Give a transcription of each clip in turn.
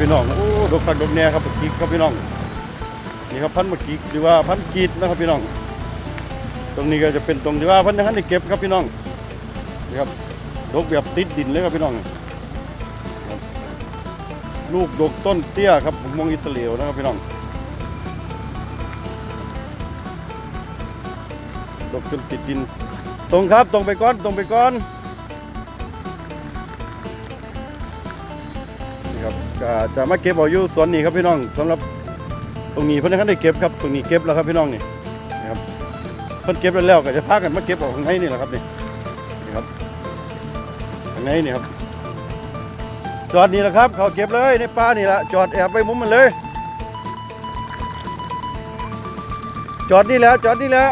พี่น้องโอ้ดกคักดกแน่ครับบักกิกครับพี่น้องนี่ครับพันธุ์บักกิกหรือว่าพันธุ์กีดนะครับพี่น้อง ตรงนี้ก็จะเป็นตรงที่ว่าพันธุ์นั้นได้เก็บครับพี่น้องนี่ครับดกแบบติดดินเลยครับพี่น้องลูกดกต้นเตี้ยครับผมมองอิตาเลียวนะครับพี่น้องดกจนติดดิน ตรงครับตรงไปก้อนตรงไปก้อน ก็จะมาเก็บเอาอยู่สวนนี้ครับพี่น้องสำหรับตรงนี้เพิ่นนั้นได้เก็บครับตรงนี้เก็บแล้วครับพี่น้องนี่นะครับเพิ่นเก็บแล้วก็จะพากันมาเก็บออกข้างในนี่แหละครับนี่นี่ครับข้างในนี่ครับ จอดนี่แหละครับ เขาเก็บเลยในป่านี่แหละจอดแอบไปมุมมันเลย จอดนี่แหละจอดนี่แหละ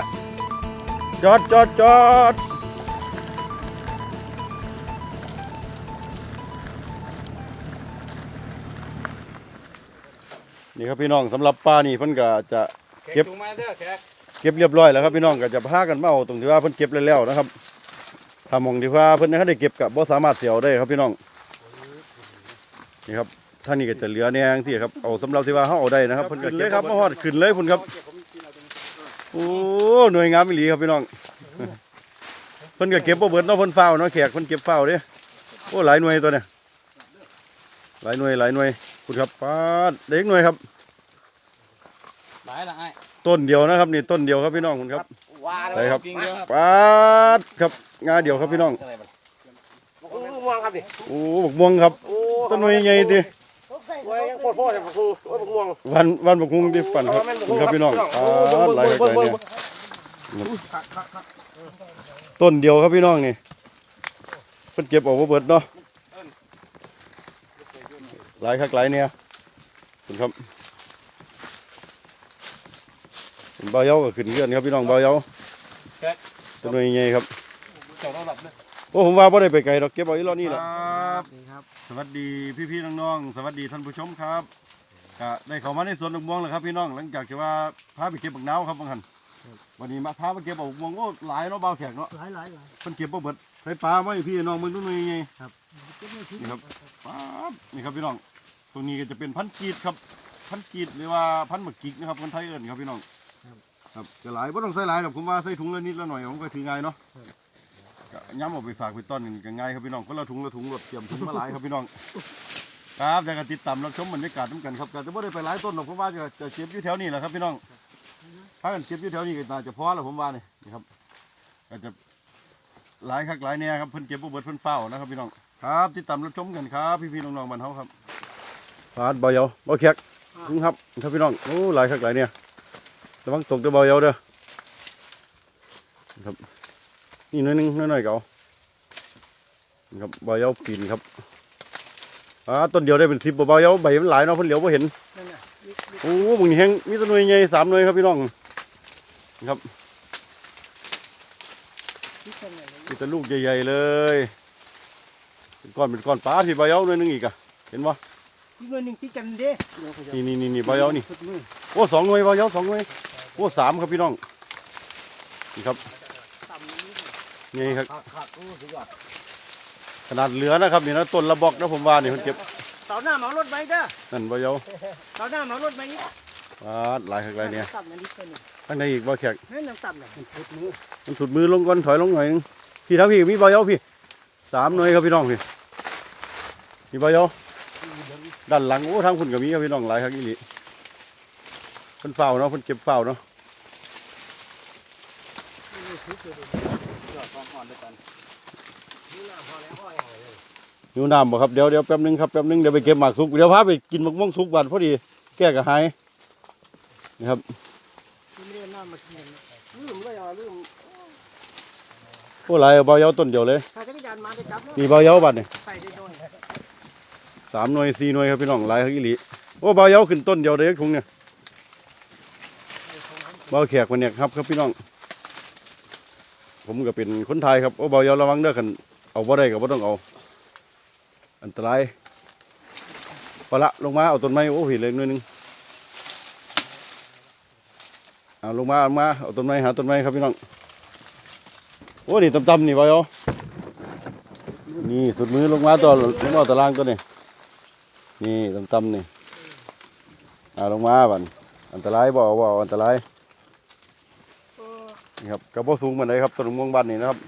จอดจอดจอด นี่ครับพี่น้องสำหรับปลานี่เพิ่นก็จะ เก็บถุงมาเด้อแขกเก็บเรียบร้อยแล้วครับพี่น้องก็จะพากันมาเอาตรงที่ว่าเพิ่นเก็บแล้วๆนะครับถ้ามองที่ว่าเพิ่นนะครับได้เก็บกับบ่สามารถเสียวได้ครับพี่น้องนี่ครับท่างนี้ก็จะเหลือแนงที่ครับเอาสำหรับที่ว่าเฮาเอาได้นะครับเพิ่นก็เก็บเลยครับมาฮอดขึ้นเลยพุ่นครับโอ้หน่วยงามอีหลีครับพี่น้องเพิ่นก็เก็บบ่เบิดเนาะเพิ่นเฝ้าเนาะแขกเพิ่นเก็บเฝ้าเด้โอ้หลายหน่วยตัวเนี่ยหลายหน่วยหลายหน่วยคุณครับปาดเด็กหน่วยครับหลายละไอ้ต้นเดียวนะครับนี่ต้นเดียวครับพี่น้องคุณครับว้าไปครับจริงเด้อครับปาดครับงาเดียวครับพี่น้องโอ้ม่วงครับดิโอ้บักม่วงครับ โอ้ต้นหน่วยใหญ่ติโอ้ยยังโคตรพ่อเลยครูโอ้ยบักม่วงวันวันบักฮุงที่ปั่นครับคุณครับพี่น้องปาดหลายครับหลายเนี่ยต้นเดียวครับพี่น้องนี่เพิ่นเก็บออกบ่เบิดเนาะหลายคักหลายเนี่ยคุณครับ เป็นเบาเยาก็ขึ้นเงื่อนครับพี่น้องเบาเยาต้นหน่วยใหญ่ครับเจ้าต้องหลับเลยโอ้ผมว่าบ่ได้ไปไกลดอกเก็บเอาอีหลอนี่แหละนี่ครับสวัสดีพี่ๆน้องๆสวัสดีท่านผู้ชมครับก็ได้เข้ามาในสวนดอกม่วงแล้วครับพี่น้องหลังจากที่ว่าพาไปเก็บบักนาวครับบางหันวันนี้มาพาไปเก็บบักม่วงโอ้หลายเนาะเบาแขกเนาะหลายหลายหลายเพิ่นเก็บบ่เบิดใส่ปลาไว้พี่น้องมึงดูหน่อยไงเก็บไม่ทิ้งนี่ครับป๊าบนี่ครับพี่น้องตรงนี้ก็จะเป็นพันธุ์กีดครับพันธุ์กีดหรือว่าพันธุ์หมึกกิกนะครับคนไทยเอิ้นครับพี่น้อง ครับจะหลายบ่ต้องใส่หลายหรอกผมว่าใส่ถุงละนิดละหน่อยผมก็ถือง่ายเนาะก็ย้ำเอาไปฝากไปต้อนกันง่ายครับพี่น้องคนละถุงละถุงรถเตรียมถุงมาหลายครับพี่น้องครับอยากจะติดตามรับชมบรรยากาศน้ำกันครับแต่จะไม่ได้ไปหลายต้นหรอกเพราะว่าจะจะเก็บอยู่แถวนี้แหละครับพี่น้องถ้ากันเก็บอยู่แถวนี้ก็น่าจะพอแล้วผมว่านี่นะครับก็จะหลายคักหลายแน่ครับเพิ่นเก็บบ่เบิดเพิ่นเฝ้านะครับพี่น้องครับติดตามรับชมกันครับพี่ๆน้องๆบ้านเฮาครับฟาดเบาเยาเบาแขกถึงครับครับพี่น้องโอ้หลายคักหลายเนี่ย ระวังตกเด้อเบาเยาเด้อครับนี่หน้อยหนึงน้อยๆเก่านี่ครับเบาเยาปีนครับอ่าต้นเดียวได้เป็นสิบเบาๆเยาใบมันหลายเนาะเพิ่นเหลียวบ่เห็นนั่นน่ะนี่นี่โอ้มึงนี่แฮงมีต้นหน่วยใหญ่สามหน่วยครับพี่น้องครับนี่คนไหนเลยมีแต่ลูกใหญ่ๆเลยเป็นก้อนเป็นก้อนปลาที่เบาเยาหน่วยหนึงอีกอะเห็นบ่ที่เงินหนึ่งที่กันเด้นี่นี่นี่นี่เบาเยานี่สุดมือโอ้สองหน่วยเบาเยาสองหน่วย โอ้สามครับพี่น้องนี่ครับต่ำนี้นี่ครับ ขาดขาดโอ้สุดยอดขนาดเหลือนะครับนี่นะต้นละบอกนะผมว่านี่เพิ่นเก็บเต่าหน้าเหมารถไปเด้อนั่นเบาเยาเต่าหน้าเหมารถไปนี่อ่าหลายคักหลายเนี่ยต่ำนั่นนี่คนนึงข้างในอีกบ่แขกเฮ้ยน้ำต่ำน่ะมันพุดมือมันสุดมือลงก่อนถอยลงหน่อยหนึงพี่ทั้งพี่มีเบาเยาพี่สามหน่วยครับพี่น้องพี่มีเบาเยาด้านหลังโอ้ทางคุณก็มีครับพี่น้องหลายครับอีหลีเพิ่นเฝ้าเนาะเพิ่นเก็บเฝ้าเนาะยอดความอ่อนด้วยกันอยู่น้ำบ่ครับเดี๋ยวเดี๋ยวแป๊บนึงครับแป๊บนึงเดี๋ยวไปเก็บหมากสุกเดี๋ยวพาไปกินมะม่วงสุกบานพอดีแก้กระหายนี่ครับไม่ได้น้ำมากินลืมเลยอะลืมโอ้หลายเอาเบาเยาต้นเดียวเลยถ้าจักรยานมาได้จับนี่เบาเยาบัดนี่ใส่ได้โดนสามหน่วยสี่หน่วยครับพี่น้องหลายครับอีหลีโอ้เบาเยาขึ้นต้นเดียวเลยถุงเนี่ยเบ่าแขกคนเนี่ยครับครับพี่น้อง ผมก็เป็นคนไทยครับโอ้เบาเยาระวังเด้อคันเอาบ่ได้ก็บ่ต้องเอา อันตรายพอละลงมาเอาต้นไม้โอ้ผิดเลยน่อยหนึงเอาลงมาลงมาเอาต้นไม้หาต้นไม้ครับพี่น้องโอ้นี่ต่ำๆนี่เบาเยานี่สุดมือลงมาตัวลงมาตารางตัวนี้นี่ต่ำๆนี่อาลงมาบันอันตรายบ่อาบ่เอาอันตราย นี่ครับกระบอกสูงเหมือนไดครับต้นมะม่วงบ้านนี่นะครับ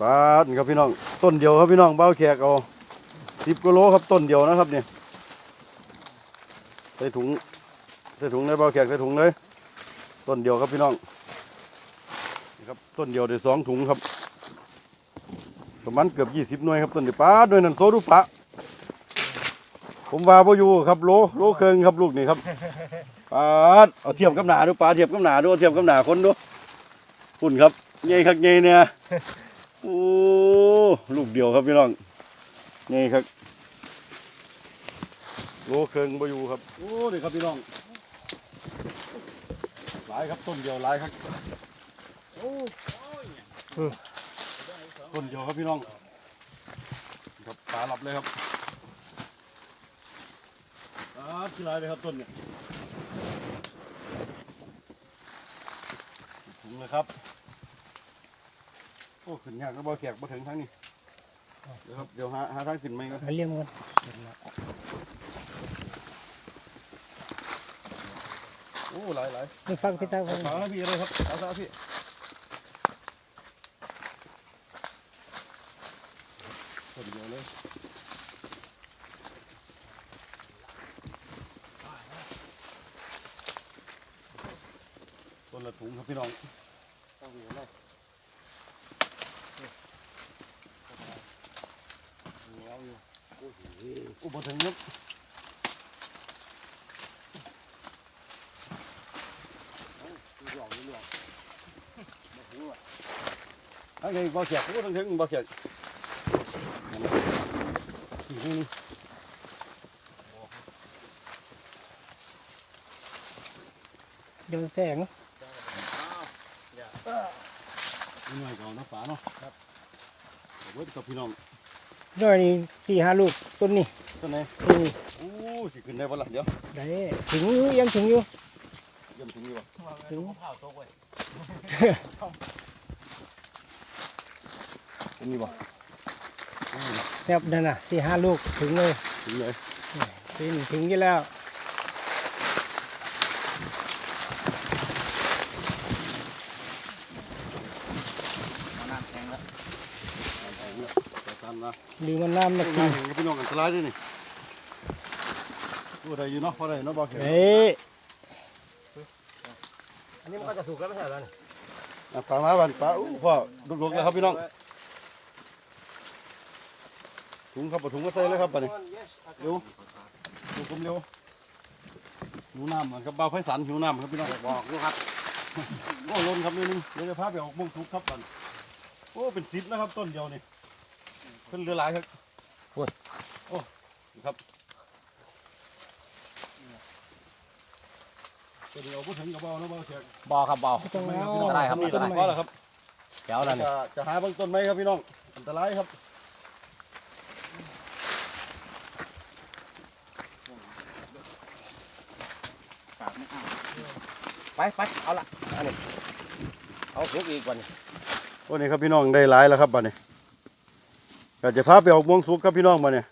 ปาดครับพี่น้อง ต้นเดียวครับพี่น้องเบ้าแขกเอาสิบกิโลครับต้นเดียวนะครับเนี่ยใส่ถุงใส่ถุงเลยเบ้าแขกใส่ถุงเลยต้นเดียวครับพี่น้องนี่ครับต้นเดียวได้สองถุงครับประมาณเกือบยี่สิบหน่วยครับต้นเดียวป้าดด้วยนั่นโซดูปะ ผมว่าบ่อยู่ครับโลโลเคิงครับลูกนี่ครับป้าดเอาเทียบกับหนาดูป้าเทียบกับหนาดูเอาเทียบกับหนาคนดูคุณครับใหญ่ครับใหญ่เนี่ยโอ้ลูกเดียวครับพี่น้องใหญ่ครับโลเคิงบ่อยู่ครับโอ้นี่ครับพี่น้องหลายครับต้นเดียวหลายครับเออต้นเดียวครับพี่น้องครับปลาหลับเลยครับ ปลาที่หลายเลยครับต้นเนี่ยถุงเลยครับ โอ้ขึ้นยากก็บ่แขกบ่ถึงทั้งนี้เดี๋ยวครับเดี๋ยวหาหาทางขึ้นไหมครับมาเลี้ยงมันโอ้หลายหลายไม่ฟังพี่ตาฟังสาวนะพี่เลยครับสาวสาวพี่ต้นเดียวเลย ต้นละถุงครับพี่น้อง อยู่กูบ่ถึงครับอันนี้บ่เสียกก็ต้องถึงบ่เสียกนี่เดินแสงนี่หน่อยก่อนนะป๋าเนาะครับเว้ยกับพี่น้อง ด้วยนี่สี่ห้าลูกต้นนี่ต้นไหนนี่โอ้สิขึ้นได้บ่ล่ะเดี๋ยวได้ถึงอยู่ยังถึงอยู่เยี่ยมถึงนี่บ่ถึงถึงนี่บ่โอ้ยแซ่บนั่นน่ะสี่ห้าลูกถึงเลยถึงเลยถึงถึงอยู่แล้ว น้ำแข็งแล้ว แต่ ตามนะดีมันน้ำมาต้นกิไม้นเห็นกับพี่น้องอันตรายด้วยนี่ตัวใดอยู่เนาะพอได้เนาะบ่เขียนเฮ้ยอันนี้มันก็จะสุกแล้วไม่ใช่เหรออะตามมาบันป้าอู้พ่อลุกๆแล้วครับพี่น้องถุงครับเอาถุงมาใส่เลยครับบัดนี้เร็วดูผมเร็วหิวน้ำเหมือนกับบ่าวไฟสันหิวน้ำครับพี่น้องบอกลูกครับโอ้ล้นครับนี่นึงเดี๋ยวจะพาไปออกมงทุกครับบันโอ้เป็นสิบนะครับต้นเดียวนี่ ขึ้นเรือหลายครับโอ้นี่ครับต้นเดียวพูดถึงกับเบาเนาะเบาเชียงบอครับบอไม่ต้องเอาอันตรายครับนี่อันตต้นราย ก็แล้วครับแถวนั้นจะจะหาเบื้องต้นไหมครับพี่น้องอันตรายครับไปไปเอาละอันนี้เอาสุกอีกวันโอ้นี่ครับพี่น้องได้หลายแล้วครับบัดนี้ ก็จะพาไปออกม่วงสุกครับพี่น้องมาเนี่ย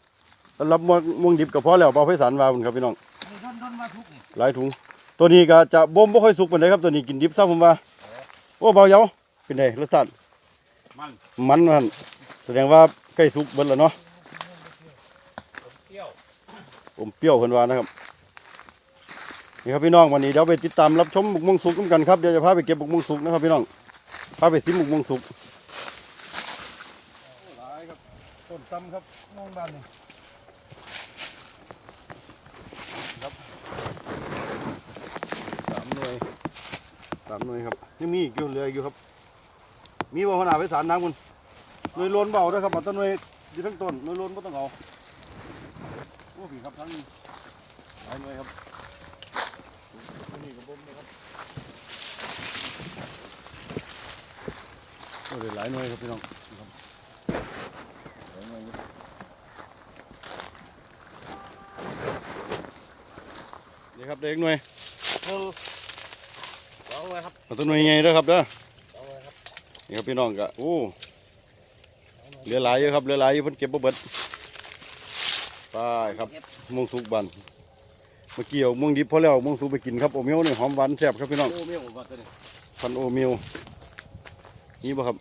สำหรับม่วงม่วงดิบก็พอแล้วเบาไฟสันวาบุญครับพี่น้องต้นต้นมาทุกนี่หลายถุง ตัวนี้ก็จะบ่มบ่ค่อยสุกปานใดครับตัวนี้กินดิบซะผมว่าโอ้เบาเหยาเป็นไงรสชาติมันมันมันแสดงว่าใกล้สุกเบิดแล้วเนาะเปรี้ยวอมเปรี้ยวเพิ่นว่านะครับนี่ครับพี่น้องวันนี้เดี๋ยวไปติดตามรับชมบุกม่วงสุกกันครับเดี๋ยวจะพาไปเก็บบุกม่วงสุกนะครับพี่น้องพาไปซิมบุกม่วงสุกหลายครับ ต้นตำครับน้องบ้านนี่ครับสามหน่วยสามหน่วยครับยังมีอีกอยู่เหลืออยู่ครับ มีบ่ขนาดไปสารน้ำคุณหน่วยโลนเบาด้วยครับเอาต้นหน่วยอยู่ทั้งต้นหน่วยโลนไม่ต้องเอาโอ้พี่ครับทั้งหลายหน่วยครับนี่กระผมนะครับโอ้ยหลายหน่วยครับพี่น้อง ครับหลายหน่วยครับนี่ครับเด็กหน่วยหนึ่งสองเลยครับเอาตัวหน่วยใหญ่ด้วยครับเด้อสองเลยครับนี่ครับพี่น้องก็โอ้เหลือหลายอยู่ครับเหลือหลายอยู่เพิ่นเก็บบ่เบิดไปไปครับม่วงสุกบันเมื่อกี้เอาม่วงดิบพอแล้วม่วงสุกไปกินครับโอเมียวนี่หอมหวานแซ่บครับพี่น้องโอ้เมียวผมว่าตัวนี้พันโอเมียวนี่บ่ครับ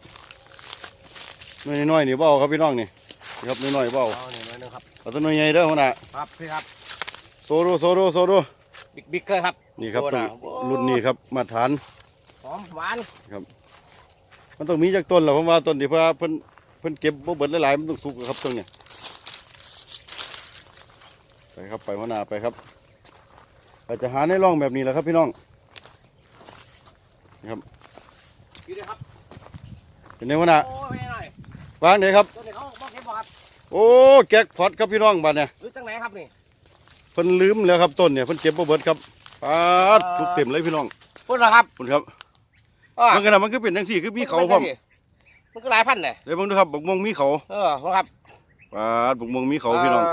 น้อยๆนี่เบเอาครับพี่น้องนี่นี่ ครับน้อยๆเบเอาเอาหน่อยหน่อยหนึงครับ เอาตัวน้อยใหญ่เด้อหัวหน้าครับพี่ครับ โซโดโซโดโซโดบิ๊กบิ๊กเลยครับนี่ครับโอ้ต้นน่ะโอ้รุ่นนี้ครับมาตรฐาน หอมหวานมันต้องมีจากต้นแหละผมว่าต้นที่เพื่อเพิ่นเพิ่นเก็บบ่เบิดหลายๆมันต้องสุกครับต้นเนี่ยไปครับไปหัวหน้าไปครับเราจะหาในร่องแบบนี้แหละครับพี่น้องอยู่ดีครับเป็นไงหัวหน้าโอ้ยหน่อยวางไหนครับตัวนี้เขาบอกเห็น บ่ครับโอ้แก๊กพอดครับพี่น้องบัดเนี่ยหรือจังไหนครับนี่เพิ่นลืมแล้วครับต้นเนี่ยเพิ่นเก็บบ่เบิดครับปาดทุกเต็มเลยพี่น้องพูดเหรอครับคุณครับอ่ามันก็น่ะมันก็เป็นจังซี่คือมีเขาพร้อมมันก็หลายพันเลยเดี๋ยวเบิ่งดูครับบักม่วงมีเขาเออครับปาดบักม่วงมีเขาพี่น้อง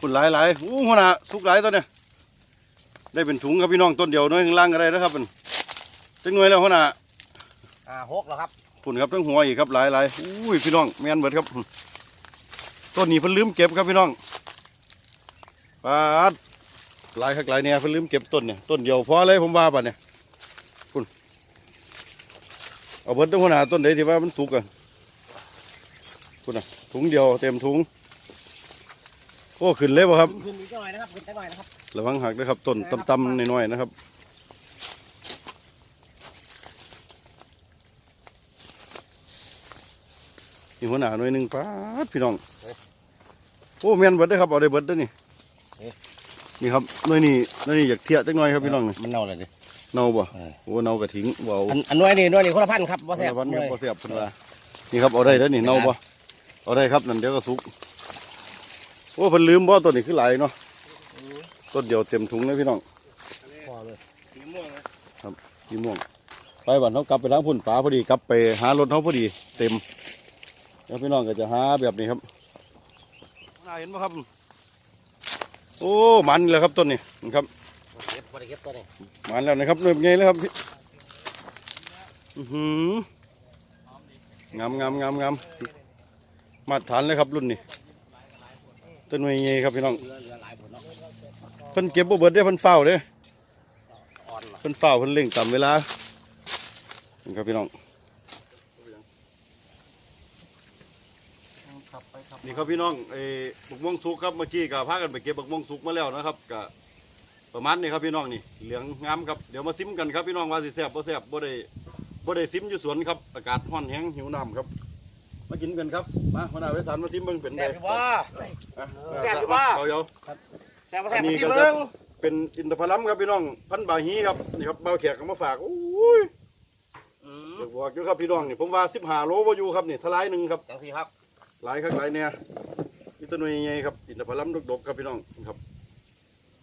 คุณหลายหลายๆอู้หัวหน้าทุกหลายตัวเนี่ยได้เป็นถุงครับพี่น้องต้นเดียวน้อยข้างล่างก็ได้นะครับมันจังหน่วยแล้วหัวหน้าอ่าหกเหรอครับ คุณครับทั้งหัวอีกครับหลายหลายอุ้ยพี่น้องแม่นเบิดครับต้นนี้เพิ่นลืมเก็บครับพี่น้องปาดหลายคักหลายเนี่ยเพิ่นลืมเก็บต้นเนี่ยต้นเดียวพอเลยผมว่าป่ะเนี่ยคุณเอาเบิดทั้งหัวหน้าต้นไหนที่ว่ามันสุกอะคุณน่ะถุงเดียวเต็มถุงโอ้ขึ้นเลยป่ะครับขึ้นอีกหน่อยนะครับขึ้นจังหน่อยนะครับระวังหักนะครับต้นต่ำๆน้อยๆนะครับ นี่หัวหน้าหน่วยหนึ่งป้าดพี่น้อง โอ้แม่นเบิดได้อครับเอาได้เบิดได้อนี่นี่ครับหน่วยนี้หน่วยนี้อยากเทียจักหน่อยครับพี่น้องนี่มันเน่าเลยดิ เน่าบ่เออ โอ้เน่ากระถิงเบเอาอันอันน้อยนี่น้อยนี่คนละพันครับบ่แซ่บวันเลนี้ยบ่เสียบเพิ่นว่านี่ครับเอาได้แล้วนี่เน่าบ่เอาได้ครับนั่นเดี๋ยวก็สุกโอ้เพิ่นลืมบ่ต้นนี้คือหลายเนาะต้นเดียวเต็มถุงเลยพี่น้องพอเลยสีม่วงสีม่วงไปบ้านเขากลับไปทางพุ่นป่าพอดีกลับไปหารถเขาพอดี เต็ม แล้วพี่น้องก็จะหาแบบนี้ครับน่าเห็นไหมครับ โอ้มันเลยครับต้นนี้นะครับเก็บบ่ได้เก็บตัวนี้มันแล้วนะครับหน่วยใหญ่เลยครับพี่อื้อหืองามงามงามงามมาตรฐานเลยครับรุ่นนี้ต้นหน่วยใหญ่ครับพี่น้องเหลือเหลือหลายผลเนาะเพิ่นเก็บบ่เบิดได้อเพิ่นเฝ้าเด้ออ่อนเหรอเพิ่นเฝ้าเพิ่นเร่งตามเวลานี่ครับพี่น้อง นี่ครับพี่น้องไอ้บักม่วงสุกครับเมื่อกี้ก็พากันไปเก็บบักม่วงสุกมาแล้วนะครับก็ประมาณนี้ครับพี่น้องนี่เหลืองงามครับเดี๋ยวมาซิมกันครับพี่น้องว่าสิแซ่บบ่แซ่บบ่ได้บ่ได้ซิมอยู่สวนครับอากาศร้อนแห้งหิวน้ำครับ มากินกันครับมาหัวหน้าเวสานมาซิมเบิ่งเป็นแซ่บอยู่บ่ อะแซ่บอยู่บ่ เอาเดี๋ยว แซ่บบ่แซ่บอันนี้มาที่ก็เบิ่งเป็นอินทผลัมครับพี่น้องพันธุ์บาฮีครับนี่ครับเบาแขกก็มาฝากโอ้ยอืมเดี๋ยวบอกอยู่ครับพี่น้องนี่ผมว่า15โลบ่อยู่ครับนี่ทลายหนึงครับจังซี่ครับ หลายครับหลายเนี่ยมีต้นใหญ่ๆครับอินทผลัมดกๆครับพี่น้องครับ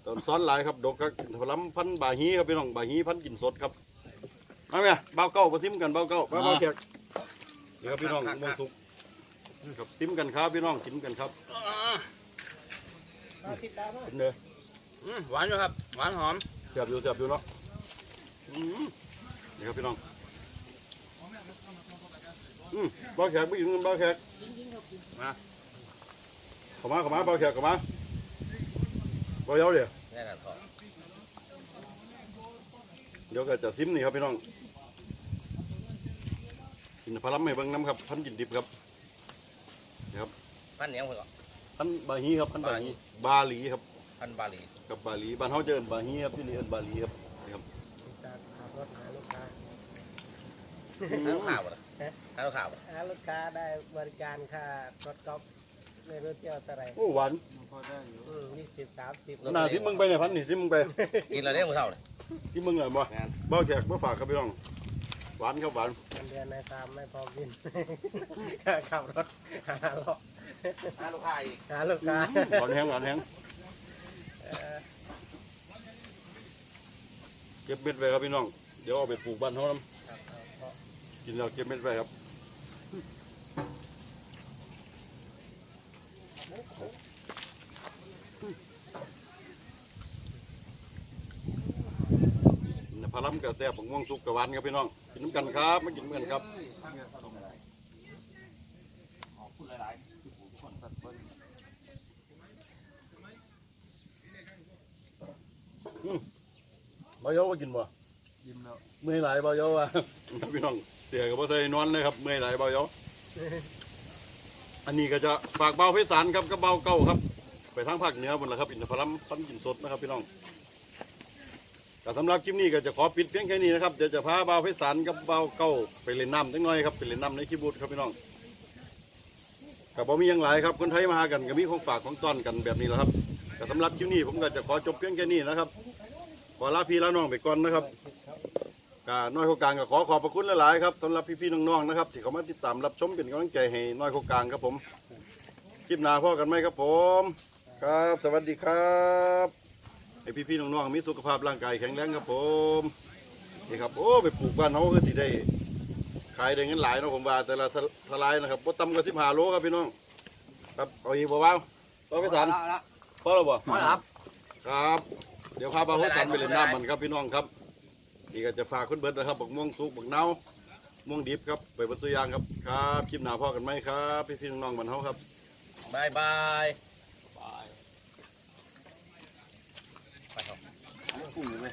ตอนซ้อนหลายครับดกครับอินทผลัมพันธุ์บาฮีครับพี่น้องบาฮีพันธุ์กินสดครับเอาไงเบาเก้ามาซิมกันเบาเก้าเบาเบาแขกนี่ครับพี่น้องม่วงสุกครับซิมกันครับพี่น้องกินกันครับกินเลยอืมหวานอยู่ครับ หวานหอมเสียบอยู่เสียบอยู่เนาะอืมนี่ครับพี่น้อง อืมเบาแขกไม่กินกันเบาแขกมาเข้ามาเข้ามาเบาแขกเข้ามาเบาเยาเดี๋ยวแน่นอนครับเดี๋ยวก็จะซิมนี่ครับพี่น้องกินพลัมให้เบิ่งน้ำครับพันกินดิบครับพันเหนียวพุ่นก็พันบาฮีครับพันบาฮีบาหลีครับพันบาลีกับบาหลีบ้านเฮาเจอเอิ้นบาฮีครับที่นี่เอิ้นบาหลีครับนี่ครับขับรถหาลูกค้าหาลูก ค้าบ่ล่ะหาลูกค้าบ่หาลูกค้าได้บริการค่ารถกอล์ฟในรถเที่ยวเท่าไหร่โอ้หวานอืมยี่สิบสามสิบหน้าซิมมึงไปเนี่ยพันนี่ซิมมึงไป กินแล้วเด้มื้อเช้านี่ซิมมึงหน่อยบ่งานเบ้าแขกมาฝากครับพี่น้อง หวานครับหวานเงินเดือนในฟาร์มไม่พอกิน ขับรถหารถหาลูกค้าอีกหาลูกค้าหวานแห้งหวานแห้งเก็บเม็ดไว้ครับพี่น้อง เดี๋ยวเอาไปปลูกบ้านเฮานำ กินเราเก็บเม็ดไปครับพลัมกระแของม่วงสุกกระวานครับพี่น้อง กินน้ำกันครับไม่กินเหมือนครับบ่ยอว่ากินบ่กินแล้วเมื่อหลายบ่ยอว่ะพี่น้อง เสียกับบ่ใส่นอนเลยครับเมื่อยหลายบ่าวเยาอันนี้ก็จะฝากเบาเพชรสารครับกับเบาเก้าครับ ไปทางภาคเหนือหมดแล้วครับอินทผลัมพันกินสดนะครับพี่น้องแต่สำหรับคลิปนี้ก็จะขอปิดเพียงแค่นี้นะครับเดี๋ยวจะพาเบาเพชรสารกับเบาเก้าไปเล่นน้ำจังน้อยครับไปเล่นน้ำในคิบูดครับพี่น้องกับบ่มีหยังหลายครับคนไทยมาหากันก็มีของฝากของต้อนกันแบบนี้แหละครับแต่สำหรับคลิปนี้ผมก็จะขอจบเพียงแค่นี้นะครับขอลาพี่ลาน้องไปก่อนนะครับ กาน้อยโคกลางก็ขอขอบพระคุณหลายๆครับสำหรับพี่ๆน้องๆนะครับที่เขามาติดตามรับชมเป็นกำลังใจให้น้อยโคกลางครับผมคลิปหน้าพ่อกันไหมครับผม ครับ สวัสดีครับให้พี่ๆน้องๆมีสุขภาพร่างกายแข็งแรงครับผมนี่ครับโอ้ไปปลูกบ้านเขาก็สิได้ขายได้เงินหลายเนาะผมว่าแต่ละทลายนะครับบ่ต่ำกว่าสิบห้าโลครับพี่น้อง ครับเอาอีกบ่บ้างต่อไปสันเอาละพอแล้วบ่เอาละครับ ครับ เดี๋ยวพาบ่าวหัวสันไปเล่นน้ำมันครับพี่น้องครับ นี่ก็จะฝากคุณเบิร์ดนะครับบักม่วงสุกบักเน่าม่วงดิบครับไปบรรตัวอย่างครับครับคลิปหน้าพ่อกันไหมครับพี่ๆน้องๆมันเฮาครับบายบายกุ้งอยู่ไหม